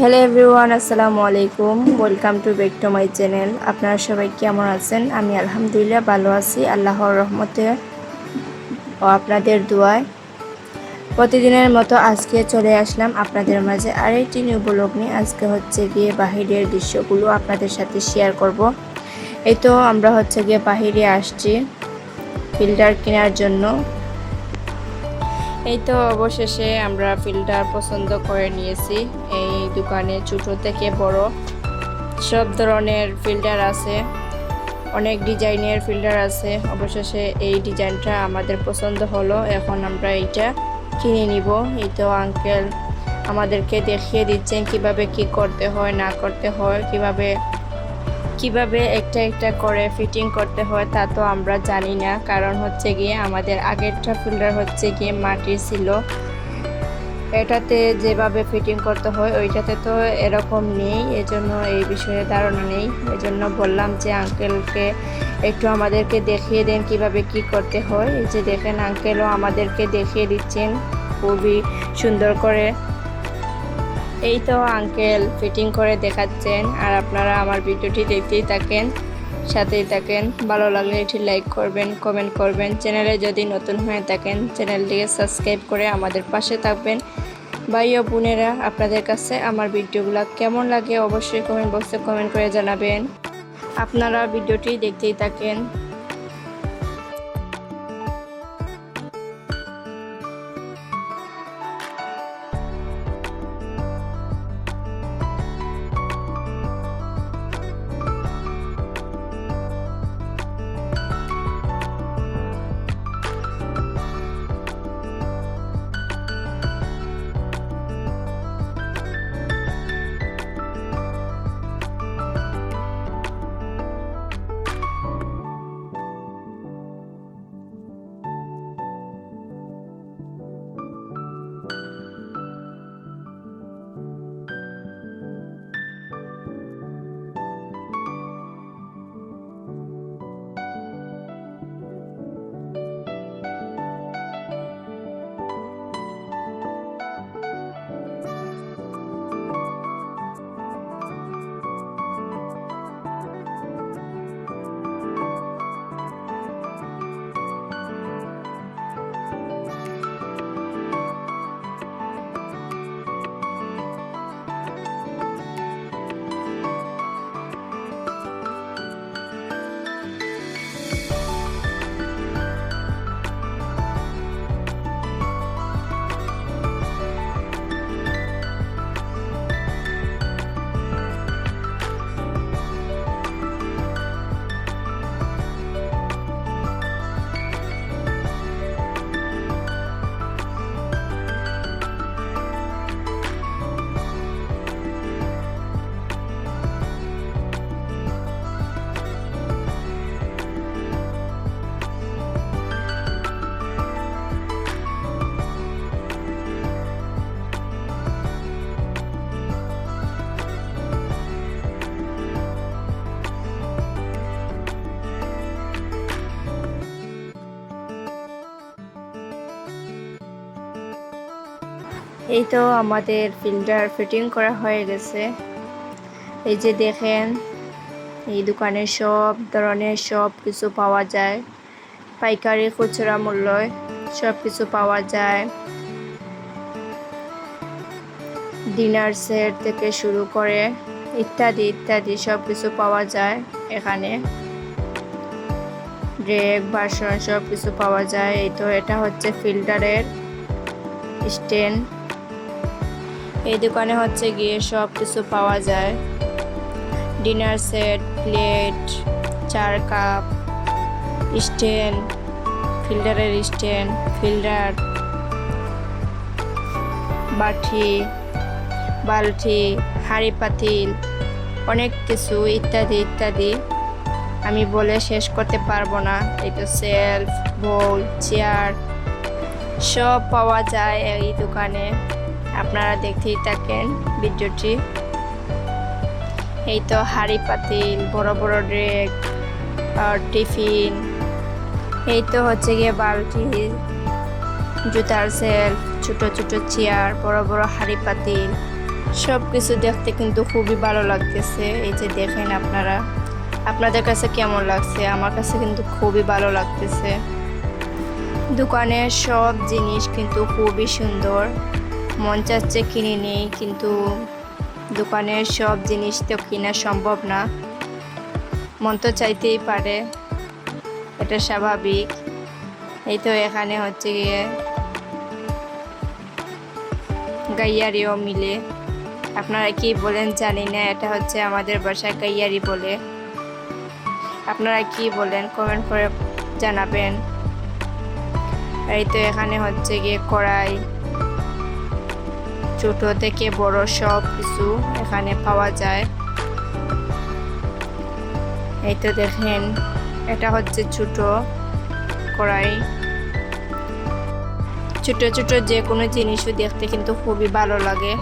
Hello everyone আসসালামু আলাইকুম welcome to back to my channel আপনারা সবাই কেমন আছেন? আমি আলহামদুলিল্লাহ ভালো আছি। আল্লাহর রহমতে ও আপনাদের দোয়ায়। প্রতিদিনের মতো আজকে চলে আসলাম আপনাদের মাঝে আরেকটি নিউ ব্লগ নিয়ে। আজকে হচ্ছে গিয়ে বাহিরের দৃশ্যগুলো আপনাদের সাথে শেয়ার করব। এই তো আমরা হচ্ছে গিয়ে বাহিরে আসছি ফিল্টার কেনার জন্য। এই তো অবশেষে আমরা ফিল্টার পছন্দ করে নিয়েছি। এই দোকানে ছোট থেকে বড় সব ধরনের ফিল্টার আছে। অনেক ডিজাইনের ফিল্টার আছে। অবশেষে এই ডিজাইনটা আমাদের পছন্দ হলো। এখন আমরা এইটা কিনে নিব। এই তো আঙ্কেল আমাদেরকে দেখিয়ে দিচ্ছেন কীভাবে কি করতে হয়, না করতে হয়, কীভাবে কীভাবে একটা একটা করে ফিটিং করতে হয় তা তো আমরা জানি না। কারণ হচ্ছে গিয়ে আমাদের আগেরটা ফিল্টার হচ্ছে গিয়ে মাটির ছিল। এটাতে যেভাবে ফিটিং করতে হয়, ওইটাতে তো এরকম নেই, এজন্য এই বিষয়ে ধারণা নেই। এজন্য বললাম যে আঙ্কেলকে একটু আমাদেরকে দেখিয়ে দেন কীভাবে কি করতে হয়। এই যে দেখেন আঙ্কেলও আমাদেরকে দেখিয়ে দিচ্ছেন, খুবই সুন্দর করে। এই তো আঙ্কেল ফিটিং করে দেখাচ্ছেন, আর আপনারা আমার ভিডিওটি দেখতেই থাকেন, সাথেই থাকেন। ভালো লাগলে এটি লাইক করবেন কমেন্ট করবেন। চ্যানেলে যদি নতুন হয়ে থাকেন, চ্যানেলটিকে সাবস্ক্রাইব করে আমাদের পাশে থাকবেন। ভাই ও বোনেরা, আপনাদের কাছে আমার ভিডিওগুলো কেমন লাগে অবশ্যই কমেন্ট বক্সে কমেন্ট করে জানাবেন। আপনারা ভিডিওটি দেখতেই থাকেন। এই তো আমাদের ফিল্টার ফিটিং করা হয়ে গেছে। এই যে দেখেন, এই দোকানে সব ধরনের সব কিছু পাওয়া যায়। পাইকারি খুচরা মূল্যয় সব কিছু পাওয়া যায়। ডিনার সেট থেকে শুরু করে ইত্যাদি ইত্যাদি সব কিছু পাওয়া যায় এখানে। ড্রেক বাসন সব কিছু পাওয়া যায়। এই তো এটা হচ্ছে ফিল্টারের স্ট্যান্ড। এই দোকানে হচ্ছে গিয়ে সব কিছু পাওয়া যায়। ডিনার সেট প্লেট চার কাপ স্ট্যান্ড ফিল্টারের স্ট্যান্ড ফিল্টার বাটি, বালতি, হাঁড়ি পাতিল, অনেক কিছু ইত্যাদি ইত্যাদি। আমি বলে শেষ করতে পারব না। তো সেলফ বোল চেয়ার সব পাওয়া যায় এই দোকানে। আপনারা দেখতেই থাকেন ভিডিওটি। এই তো হাড়ি পাতিল, বড় বড় ড্রেক টিফিন, এই তো হচ্ছে গিয়ে বালতি, জুতার সেলফ ছোট ছোট চেয়ার, বড় বড় হাড়ি পাতিল সব কিছু দেখতে কিন্তু খুবই ভালো লাগতেছে। এই যে দেখেন আপনারা, আপনাদের কাছে কেমন লাগছে? আমার কাছে কিন্তু খুবই ভালো লাগতেছে। দোকানের সব জিনিস কিন্তু খুবই সুন্দর। মন চাচ্ছে কিনে নেই, কিন্তু দোকানের সব জিনিস তো কেনা সম্ভব না। মন তো চাইতেই পারে, এটা স্বাভাবিক। এই তো এখানে হচ্ছে গিয়ে গাইয়ারিও মিলে। আপনারা কি বলেন জানি না, এটা হচ্ছে আমাদের বাসায় গাইয়ারি বলে। আপনারা কি বলেন কমেন্ট করে জানাবেন। এই তো এখানে হচ্ছে গিয়ে কড়াই। ছোট থেকে বড় সব কিছু এখানে পাওয়া যায়। এই তো দেখেন, এটা হচ্ছে ছোট কড়াই। ছোট ছোট যে কোনো জিনিসও দেখতে কিন্তু খুবই ভালো লাগে।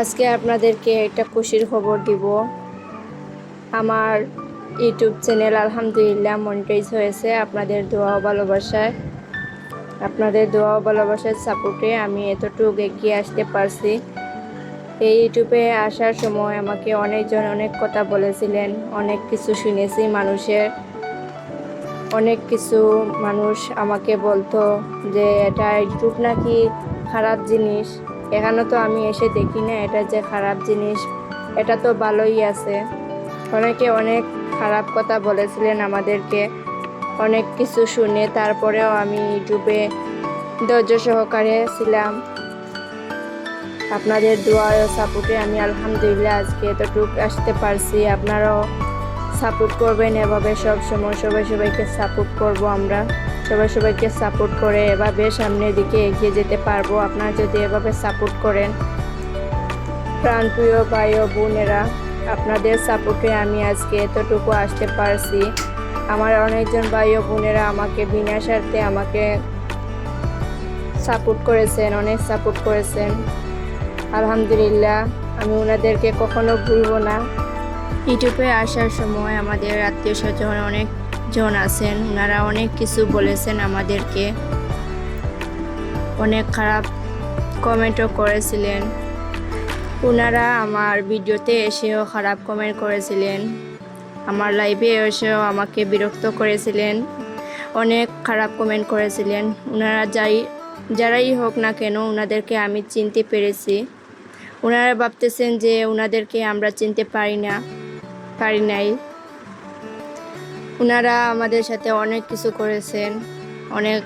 আজকে আপনাদেরকে একটা খুশির খবর দিব। আমার ইউটিউব চ্যানেল আলহামদুলিল্লাহ মনিটাইজ হয়েছে আপনাদের দোয়া ভালোবাসায়। আপনাদের দোয়া ভালোবাসার সাপোর্টে আমি এতটুকু এগিয়ে আসতে পারছি। এই ইউটিউবে আসার সময় আমাকে অনেকজন অনেক কথা বলেছিলেন, অনেক কিছু শুনেছি মানুষের, অনেক কিছু মানুষ আমাকে বলতো যে এটা ইউটিউব নাকি খারাপ জিনিস। এখানে তো আমি এসে দেখি না, এটা যে খারাপ জিনিস, এটা তো ভালোই আছে। অনেকে অনেক খারাপ কথা বলেছিলেন আমাদেরকে। অনেক কিছু শুনে তারপরেও আমি ইউটিউবে ধৈর্য সহকারে ছিলাম। আপনাদের দোয়া সাপোর্টে আমি আলহামদুলিল্লাহ আজকে এতটুকু আসতে পারছি। আপনারাও সাপোর্ট করবেন এভাবে সব সময়। সবাই সবাইকে সাপোর্ট করব আমরা। সবাই সবাইকে সাপোর্ট করে এভাবে সামনের দিকে এগিয়ে যেতে পারব। আপনারা যদি এভাবে সাপোর্ট করেন প্রাণপ্রিয় ভাই ও বোনেরা, আপনাদের সাপোর্টে আমি আজকে এতটুকু আসতে পারছি। আমার অনেকজন ভাই ও বোনেরা আমাকে বিনা স্বার্থে আমাকে সাপোর্ট করেছেন, অনেক সাপোর্ট করেছেন। আলহামদুলিল্লাহ, আমি ওনাদেরকে কখনো ভুলবো না। ইউটিউবে আসার সময় আমাদের আত্মীয় স্বজন অনেকজন আছেন, ওনারা অনেক কিছু বলেছেন আমাদেরকে। অনেক খারাপ কমেন্টও করেছিলেন। ওনারা আমার ভিডিওতে এসেও খারাপ কমেন্ট করেছিলেন। আমার লাইভে এসেও আমাকে বিরক্ত করেছিলেন, অনেক খারাপ কমেন্ট করেছিলেন। ওনারা যাই, যারাই হোক না কেন ওনাদেরকে আমি চিনতে পেরেছি। ওনারা ভাবতেছেন যে ওনাদেরকে আমরা চিনতে পারি না, পারি নাই। ওনারা আমাদের সাথে অনেক কিছু করেছেন, অনেক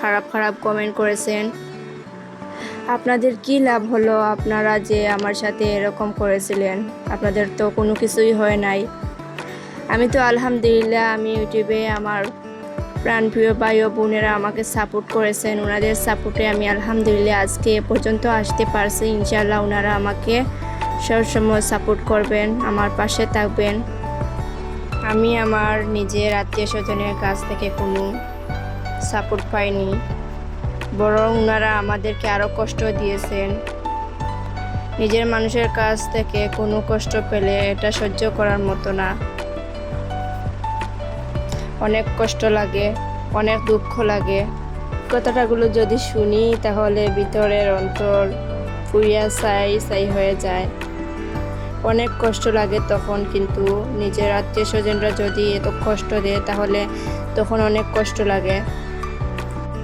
খারাপ খারাপ কমেন্ট করেছেন। আপনাদের কি লাভ হলো আপনারা যে আমার সাথে এরকম করেছিলেন? আপনাদের তো কোনো কিছুই হয় নাই। আমি তো আলহামদুলিল্লাহ আমি ইউটিউবে আমার প্রাণপ্রিয় ভাই ও বোনেরা আমাকে সাপোর্ট করেছেন। ওনাদের সাপোর্টে আমি আলহামদুলিল্লাহ আজকে এ পর্যন্ত আসতে পারছি। ইনশাল্লাহ ওনারা আমাকে সবসময় সাপোর্ট করবেন, আমার পাশে থাকবেন। আমি আমার নিজের আত্মীয় স্বজনের কাছ থেকে কোনো সাপোর্ট পাইনি। বরং ওনারা আমাদেরকে আরও কষ্ট দিয়েছেন। নিজের মানুষের কাছ থেকে কোনো কষ্ট পেলে এটা সহ্য করার মতো না। অনেক কষ্ট লাগে, অনেক দুঃখ লাগে। কথাটাগুলো যদি শুনি, তাহলে ভিতরের অন্তর ফুরিয়া সাই সাই হয়ে যায়। অনেক কষ্ট লাগে তখন, কিন্তু নিজের আত্মীয় স্বজনরা যদি এত কষ্ট দেয়, তাহলে তখন অনেক কষ্ট লাগে।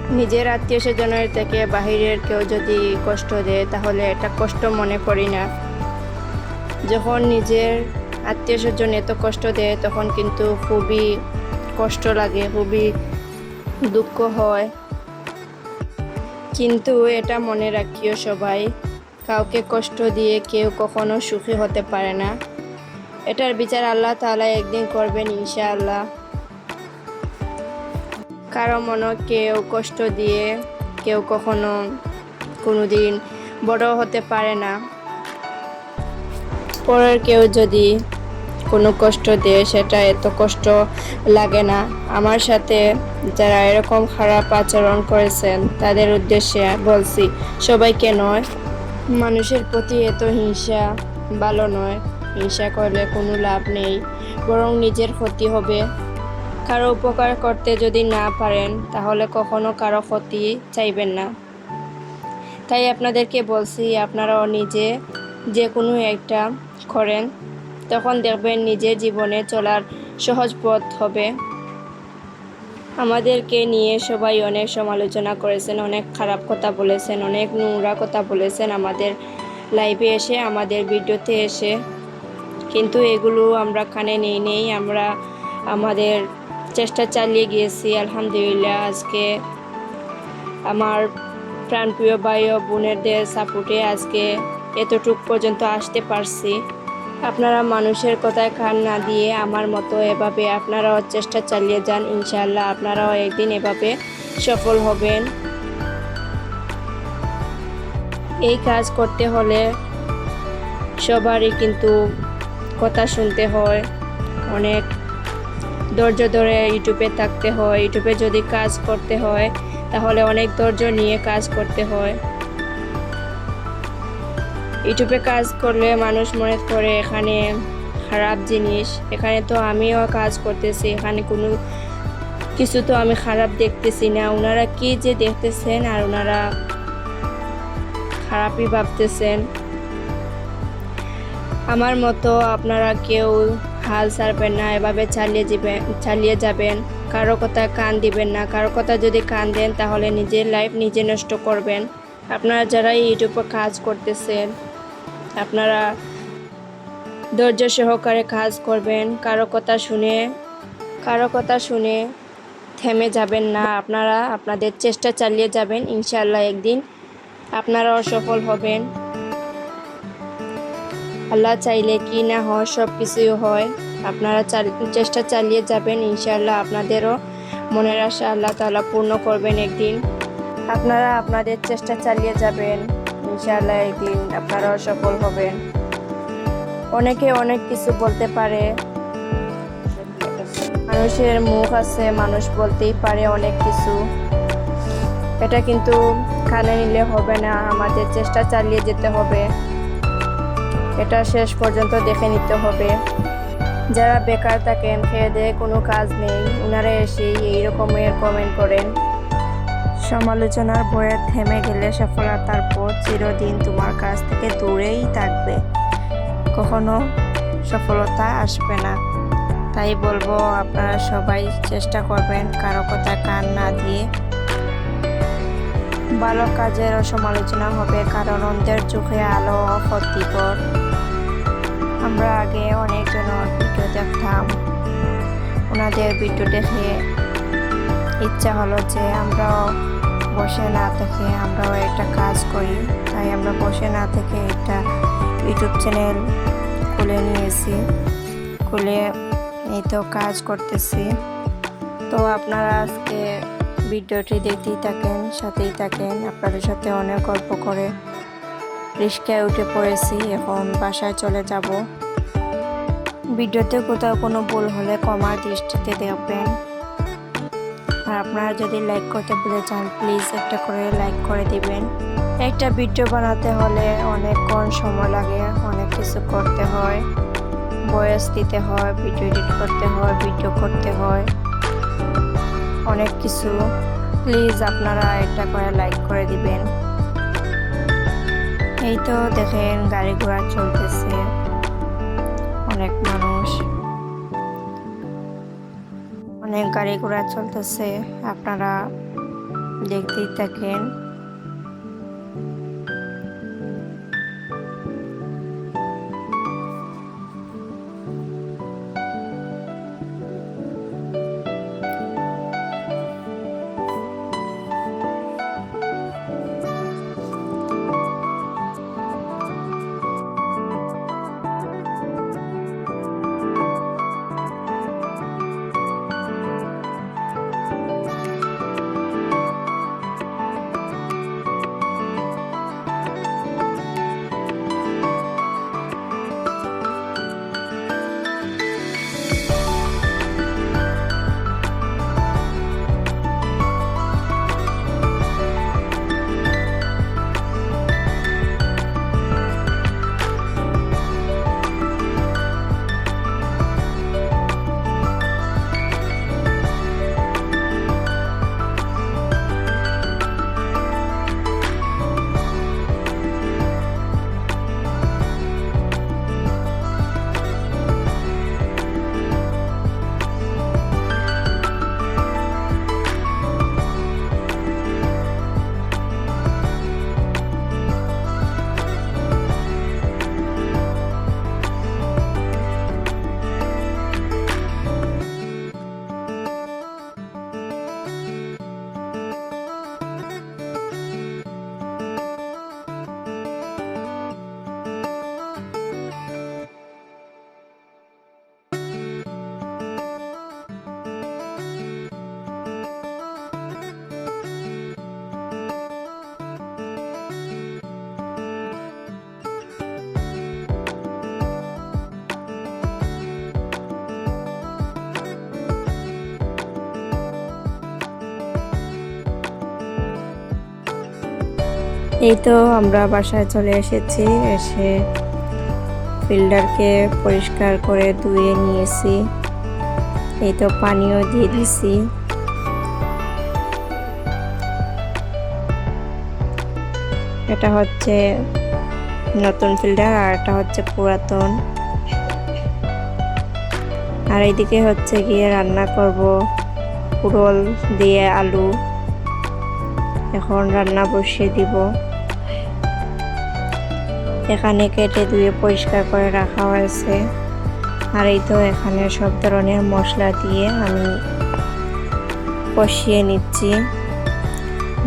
নিজের আত্মীয় স্বজনের থেকে বাহিরের কেউ যদি কষ্ট দেয়, তাহলে এটা কষ্ট মনে করি না। যখন নিজের আত্মীয় স্বজন এত কষ্ট দেয়, তখন কিন্তু খুবই কষ্ট লাগে, খুবই দুঃখ হয়। কিন্তু এটা মনে রাখিও সবাই, কাউকে কষ্ট দিয়ে কেউ কখনো সুখী হতে পারে না। এটার বিচার আল্লাহ তাআলা একদিন করবেন ইনশাআল্লাহ। কারও মনে কেউ কষ্ট দিয়ে কেউ কখনো কোনোদিন বড় হতে পারে না। পরের কেউ যদি কোনো কষ্ট দেয় সেটা এত কষ্ট লাগে না। আমার সাথে যারা এরকম খারাপ আচরণ করেছেন, তাদের উদ্দেশ্যে বলছি, সবাইকে নয়, মানুষের প্রতি এত হিংসা ভালো নয়। হিংসা করলে কোনো লাভ নেই, বরং নিজের ক্ষতি হবে। কারও উপকার করতে যদি না পারেন, তাহলে কখনো কারও ক্ষতি চাইবেন না। তাই আপনাদেরকে বলছি, আপনারাও নিজে যে কোনো একটা করেন। তখন দেখবেন নিজের জীবনে চলার সহজ পথ হবে। আমাদেরকে নিয়ে সবাই অনেক সমালোচনা করেছেন, অনেক খারাপ কথা বলেছেন, অনেক নোংরা কথা বলেছেন আমাদের লাইভে এসে, আমাদের ভিডিওতে এসে। কিন্তু এগুলো আমরা কানে নিই, নেই। আমরা আমাদের চেষ্টা চালিয়ে গিয়েছি, আলহামদুলিল্লাহ। আজকে আমার প্রাণপ্রিয় ভাই ও বোনেরদের সাপোর্টে আজকে এতটুক পর্যন্ত আসতে পারছি। আপনারা মানুষের কথায় কান না দিয়ে আমার মতো এভাবে আপনারাও চেষ্টা চালিয়ে যান ইনশাল্লাহ আপনারাও একদিন এভাবে সফল হবেন। এই কাজ করতে হলে সবারই কিন্তু কথা শুনতে হয়, অনেক ধৈর্য ধরে ইউটিউবে থাকতে হয়, ইউটিউবে যদি কাজ করতে হয়, তাহলে অনেক ধৈর্য নিয়ে কাজ করতে হয়। ইউটিউবে কাজ করলে মানুষ মনে করে এখানে খারাপ জিনিস, এখানে তো আমিও কাজ করতেছি, এখানে কোনো কিছু তো আমি খারাপ দেখতেছি না। ওনারা কি যে দেখতেছেন আর ওনারা খারাপই ভাবতেছেন। আমার মতো আপনারা কেউ হাল ছাড়বেন না, এভাবে চালিয়ে যাবেন চালিয়ে যাবেন। কারও কথা কান দিবেন না, কারও কথা যদি কান দেন তাহলে নিজের লাইফ নিজে নষ্ট করবেন। আপনারা যারা ইউটিউবে কাজ করতেছেন আপনারা ধৈর্য সহকারে কাজ করবেন, কারও কথা শুনে, কারও কথা শুনে থেমে যাবেন না। আপনারা আপনাদের চেষ্টা চালিয়ে যাবেন, ইনশাআল্লাহ একদিন আপনারাও সফল হবেন। আল্লাহ চাইলে কি না হয়, সব কিছুই হয়। আপনারা চেষ্টা চালিয়ে যাবেন, ইনশাআল্লাহ আপনাদেরও মনের আশা আল্লাহ তালা পূর্ণ করবেন একদিন। আপনারা আপনাদের চেষ্টা চালিয়ে যাবেন। ইনশাআল্লাহ একদিন আপনারাও সফল হবেন। অনেকে অনেক কিছু বলতে পারে। মানুষের মুখ আছে, মানুষ বলতেই পারে অনেক কিছু। এটা কিন্তু কানে নিলে হবে না, আমাদের চেষ্টা চালিয়ে যেতে হবে। এটা শেষ পর্যন্ত দেখে নিতে হবে। যারা বেকার থাকেন, খেয়ে দিয়ে কোনো কাজ নেই ওনারা এসেই এই রকমের কমেন্ট করেন। সমালোচনার বয়ে থেমে গেলে সফলতার পর চিরদিন তোমার কাছ থেকে দূরেই থাকবে। কখনো সফলতা আসবে না। তাই বলব, আপনারা সবাই চেষ্টা করবেন কারও কথা কান না দিয়ে। ভালো কাজেরও সমালোচনা হবে, কারণ অন্যের চোখে আলো ক্ষতিকর আমরা আগে অনেকজনের ভিডিও দেখতাম। ওনাদের ভিডিও দেখে ইচ্ছা হলো যে আমরাও বসে না থেকে আমরাও একটা কাজ করি। তাই আমরা বসে না থেকে একটা ইউটিউব চ্যানেল খুলে নিয়েছি। খুলে এই তো কাজ করতেছি। তো আপনারা আজকে ভিডিওটি দেখতেই থাকেন, সাথেই থাকেন। আপনাদের সাথে অনেক গল্প করে রিস্কায় উঠে পড়েছি। এখন বাসায় চলে যাব। ভিডিওতে কোথাও কোনো ভুল হলে কমার দৃষ্টিতে দেখবেন। আর আপনারা যদি লাইক করতে ভুলে চান প্লিজ একটা করে লাইক করে দিবেন। একটা ভিডিও বানাতে হলে অনেকক্ষণ সময় লাগে, অনেক কিছু করতে হয়। বয়স দিতে হয় ভিডিও এডিট করতে হয় ভিডিও করতে হয়। অনেক কিছু। প্লিজ আপনারা একটা করে লাইক করে দিবেন। এই তো দেখেন গাড়ি ঘোড়া চলতেছে। অনেক মানুষ অনেক গাড়ি ঘোড়া চলতেছে। আপনারা দেখতেই থাকেন। এই তো আমরা বাসায় চলে এসেছি। এসে ফিল্টারকে পরিষ্কার করে ধুয়ে নিয়েছি। এই তো পানিও দিয়ে দিছি। এটা হচ্ছে নতুন ফিল্টার আর এটা হচ্ছে পুরাতন। আর এইদিকে হচ্ছে গিয়ে রান্না করব পুরল দিয়ে আলু। এখন রান্না বসিয়ে দিব। এখানে কেটে ধুয়ে পরিষ্কার করে রাখা হয়েছে। আর এই তো এখানে সব ধরনের মশলা দিয়ে আমি কষিয়ে নিচ্ছি।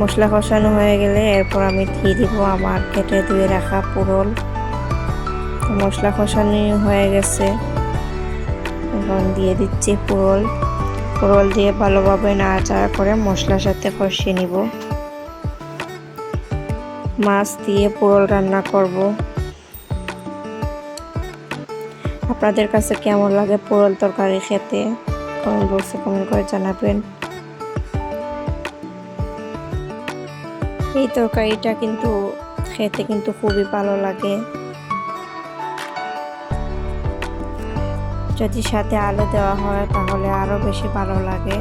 মশলা কষানো হয়ে গেলে এরপর আমি দিয়ে দিব আমার কেটে ধুয়ে রাখা পুরল। মশলা কষানো হয়ে গেছে। এখন দিয়ে দিচ্ছি পুরল। পুরল দিয়ে ভালোভাবে নাড়াচাড়া করে মশলার সাথে কষিয়ে নিব। মাছ দিয়ে পোড়ল রান্না করব। আপনাদের কাছে কেমন লাগে পোড়ল তরকারি খেতে? কমেন্ট বক্সে কমেন্ট করে জানাবেন। এই তরকারিটা কিন্তু খেতে কিন্তু খুবই ভালো লাগে। যদি সাথে আলু দেওয়া হয় তাহলে আরও বেশি ভালো লাগে।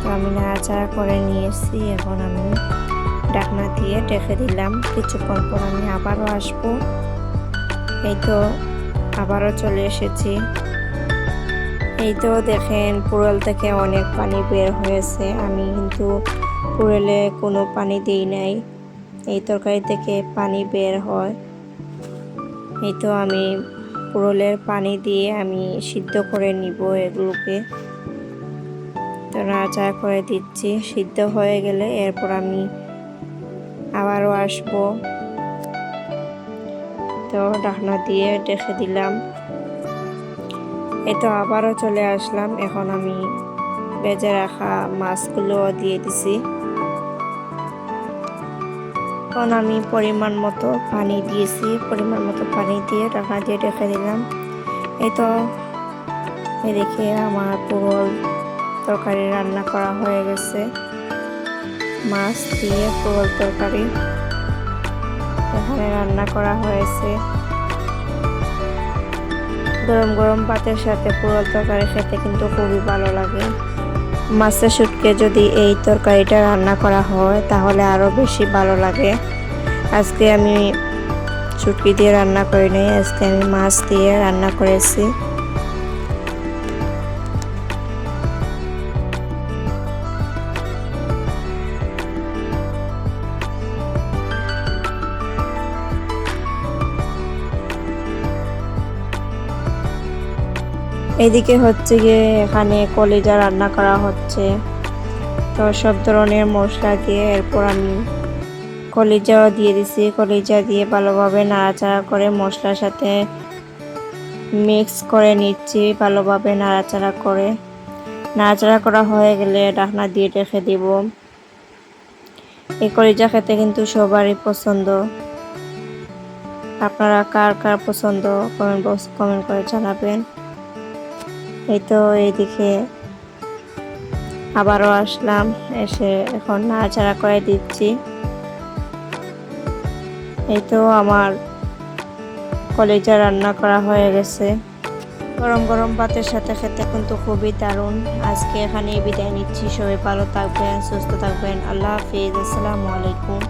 তো আমি নাড়াচাড়া করে নিয়েছি, এখন আমি ডাকনা দিয়ে ডেকে দিলাম। কিছুক্ষণ পর আমি আবারও আসব। এই তো আবারও চলে এসেছি। এই তো দেখেন, পুরল থেকে অনেক পানি বের হয়েছে। আমি কিন্তু পুরলে কোনো পানি দিই নাই। এই তরকারি থেকে পানি বের হয়। এই তো আমি পুরলের পানি দিয়ে আমি সিদ্ধ করে নিব এগুলোকে। তো নাড়াচাড়া করে দিচ্ছি। সিদ্ধ হয়ে গেলে এরপর আমি আবারও আসব। তো ডাকনা দিয়ে রেখে দিলাম। এই তো আবারও চলে আসলাম। এখন আমি বেজে রাখা মাছগুলো দিয়ে দিছি। এখন আমি পরিমাণ মতো পানি দিয়েছি। পরিমাণ মতো পানি দিয়ে ঢাকা দিয়ে রেখে দিলাম। এই তো এদিকে আমার পুরো তরকারি রান্না করা হয়ে গেছে। মাছ দিয়ে পুরো তরকারি। এখানে রান্না করা হয়েছে। গরম গরম ভাতের সাথে পুরো তরকারি খেতে কিন্তু খুবই ভালো লাগে। মাছের শুটকে যদি এই তরকারিটা রান্না করা হয়, তাহলে আরও বেশি ভালো লাগে। আজকে আমি শুটকি দিয়ে রান্না করি নাই আজকে আমি মাছ দিয়ে রান্না করেছি। এদিকে হচ্ছে গিয়ে এখানে কলিজা রান্না করা হচ্ছে। তো সব ধরনের মশলা দিয়ে এরপর আমি কলিজাও দিয়ে দিছি। কলিজা দিয়ে ভালোভাবে নাড়াচাড়া করে মশলার সাথে মিক্স করে নিচ্ছি ভালোভাবে নাড়াচাড়া করে। নাড়াচাড়া করা হয়ে গেলে ডাকনা দিয়ে রেখে দিব। এই কলিজা খেতে কিন্তু সবারই পছন্দ। আপনারা কার কার পছন্দ? কমেন্ট বক্স কমেন্ট করে জানাবেন। এই তো এইদিকে আবারও আসলাম, এসে এখন নাড়াচাড়া করে দিচ্ছি। এই তো আমার কলেজা রান্না করা হয়ে গেছে। গরম গরম ভাতের সাথে খেতে কিন্তু খুবই দারুণ। আজকে এখানে বিদায় নিচ্ছি। সবাই ভালো থাকবেন, সুস্থ থাকবেন। আল্লাহ হাফিজ। আসসালামু আলাইকুম।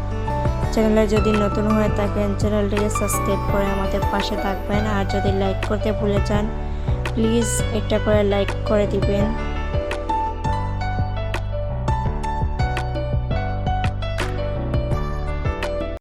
চ্যানেলে যদি নতুন হয়ে থাকেন, চ্যানেলটিকে সাবস্ক্রাইব করে আমাদের পাশে থাকবেন। আর যদি লাইক করতে ভুলে যান প্লিজ একটা করে লাইক করে দিবেন।